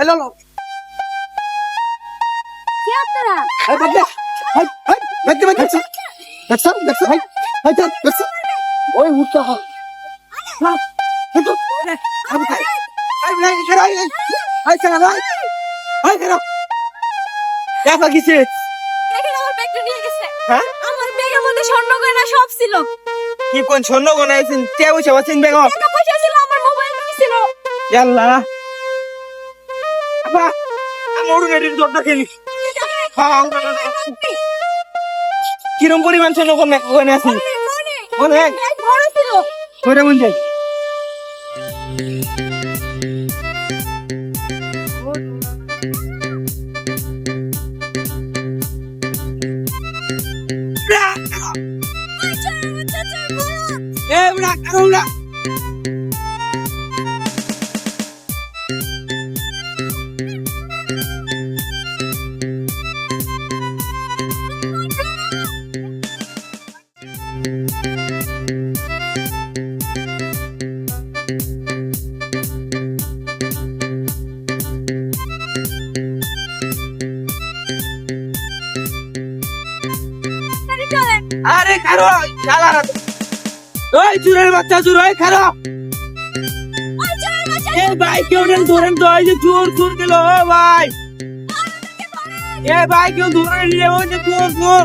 এই লো লো কি আপনারা? এই বাদ দে। হাই হাই দেখতে দেখতে দেখছ দেখছ হাই হাই চল দেখছ ওই উঠতে হয় না দেখো আমি খাই হাই হাই। কেন দেখা কিছে দেখেন আমার ব্যাগটা নিয়ে গেছে। হ্যাঁ? আমার ব্যাগের মধ্যে স্বর্ণ গয়না সব ছিল। কি কোন কোন আইছেন কে বসে আছেন বেগম টাকা পয়সা ছিল আমার মোবাইল ছিল। ইয়াল্লা কিরম পরিমাণ কোন কোন আছে? অনেক ছিল আচ্ছা, বড়। এ বড়া কারও আরে কারও শালা ওই চুরের বাচ্চা চুর ওই খারো। এ ভাই কেউ নেন ধরেন তো এই যে চোর চোর গেল ও ভাই। এ ভাই কেউ ধরে নিলে ওই যে চোর চোর।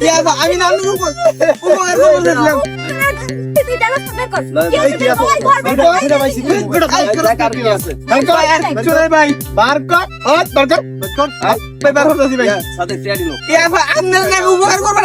দে আমি না আমি উপকার কর। কি হচ্ছে? মোবাইল ধর, বের কর। ভাই বার কর। হাত বার কর। ভাই বার করতেছি ভাই। সাথে চেয়ার দিল। এ ভাই আপনার নামে উপকার করবার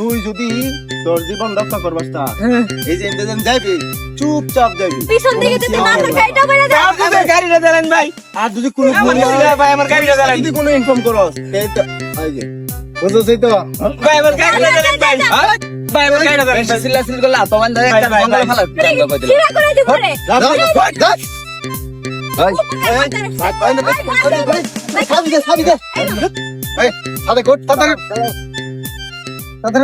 তুই যদি তোর জীবন রক্ষা করবাস তা এই যে ইন্তেজাম যাইবি চুপচাপ যাইবি পিছন দিকে যদি না তোর গাড়িটা বেড়ে যায় আপনাদের গাড়িটা দেন ভাই আর যদি কোনো ভাই আমার গাড়িটা দেন যদি কোনো ইনফর্ম করস এই তো এই যে বুঝছই তো ভাই আমার গাড়িটা দেন ভাই ভাই আমার গাড়িটা দেন সিল্লা সিল করলা তোমার দাদা একটা বন্ধ ফালা ছিঁড়া করে দিব রে সাবি দে সাবি দে এই সাদে কোট সাদে সাদে